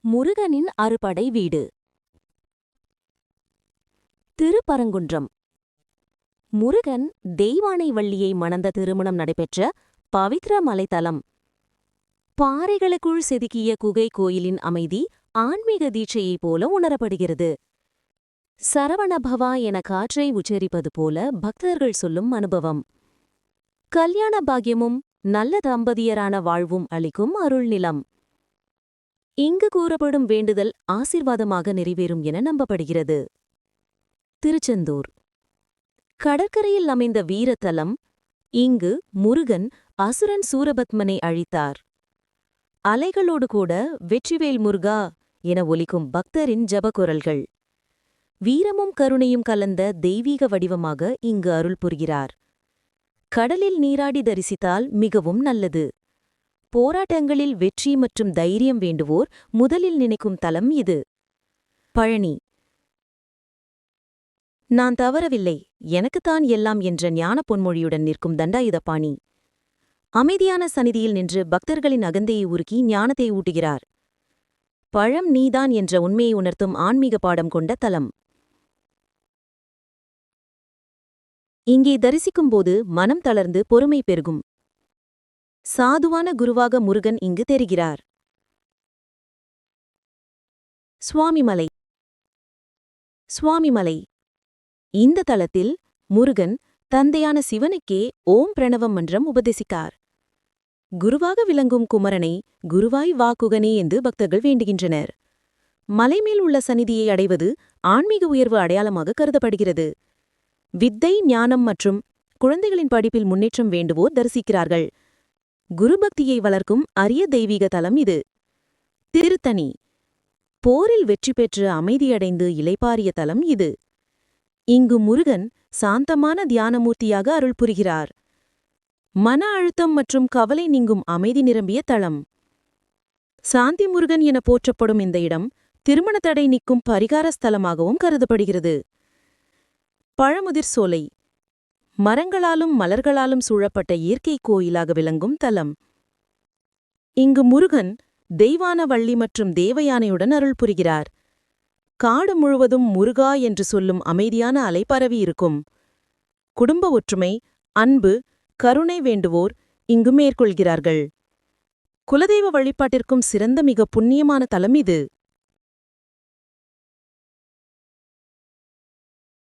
முருகனின் அறுபடை வீடு. திருப்பரங்குன்றம். முருகன் தெய்வானை வள்ளியை மணந்த திருமணம் நடைபெற்ற பவித்ர மலைத்தலம். பாறைகளுக்குள் செதுக்கிய குகை கோயிலின் அமைதி ஆன்மீக தீட்சையைப் போல உணரப்படுகிறது. சரவணபவா என காற்றை உச்சரிப்பது போல பக்தர்கள் சொல்லும் அனுபவம். கல்யாண பாக்கியமும் நல்ல தம்பதியரான வாழ்வும் அளிக்கும் அருள்நிலம். இங்கு கூறப்படும் வேண்டுதல் ஆசிர்வாதமாக நிறைவேறும் என நம்பப்படுகிறது. திருச்செந்தூர். கடற்கரையில் அமைந்த வீரத்தலம் இங்கு முருகன் அசுரன் சூரபத்மனை அழித்தார். அலைகளோடு கூட வெற்றிவேல் முருகா என ஒலிக்கும் பக்தரின் ஜபக்குரல்கள். வீரமும் கருணையும் கலந்த தெய்வீக வடிவமாக இங்கு அருள் புரிகிறார். கடலில் நீராடி தரிசித்தால் மிகவும் நல்லது. போராட்டங்களில் வெற்றி மற்றும் தைரியம் வேண்டுவோர் முதலில் நினைக்கும் தலம் இது. பழனி. நான் தவறவில்லை எனக்குத்தான் எல்லாம் என்ற ஞான பொன்மொழியுடன் நிற்கும் தண்டாயுதபாணி. அமைதியான சந்நிதியில் நின்று பக்தர்களின் அகந்தையை உருக்கி ஞானத்தை ஊட்டுகிறார். பழம் நீதான் என்ற உண்மையை உணர்த்தும் ஆன்மீக பாடம் கொண்ட தலம். இங்கே தரிசிக்கும்போது மனம் தளர்ந்து பொறுமை பெருகும். சாதுவான குருவாக முருகன் இங்கு தெரிகிறார். சுவாமிமலை. சுவாமிமலை. இந்த தலத்தில் முருகன் தந்தையான சிவனுக்கே ஓம் பிரணவம் மன்றம் உபதேசிக்கார். குருவாக விளங்கும் குமரனை குருவாய் வாக்குகனே என்று பக்தர்கள் வேண்டுகின்றனர். மலைமேல் உள்ள சந்நிதியை அடைவது ஆன்மீக உயர்வு அடையாளமாக கருதப்படுகிறது. வித்தை ஞானம் மற்றும் குழந்தைகளின் படிப்பில் முன்னேற்றம் வேண்டுவோர் தரிசிக்கிறார்கள். குருபக்தியை வளர்க்கும் அரிய தெய்வீக தலம் இது. திருத்தணி. போரில் வெற்றி பெற்று அமைதியடைந்து இலைப்பாரிய தலம் இது. இங்கு முருகன் சாந்தமான தியானமூர்த்தியாக அருள் புரிகிறார். மன அழுத்தம் மற்றும் கவலை நீங்கும் அமைதி நிரம்பிய தளம் சாந்தி முருகன் என போற்றப்படும் இந்த இடம் திருமண தடை நிற்கும் பரிகார ஸ்தலமாகவும் கருதப்படுகிறது. பழமுதிர் சோலை. மரங்களாலும் மலர்களாலும் சூழப்பட்ட இயற்கை கோயிலாக விளங்கும் தலம். இங்கு முருகன் தெய்வான வள்ளி மற்றும் தேவயானையுடன் அருள் புரிகிறார். காடு முழுவதும் முருகா என்று சொல்லும் அமைதியான அலைப்பரவி இருக்கும். குடும்ப ஒற்றுமை அன்பு கருணை வேண்டுவோர் இங்கு மேற்கொள்கிறார்கள். குலதெய்வ வழிபாட்டிற்கும் சிறந்த மிக புண்ணியமான தலம் இது.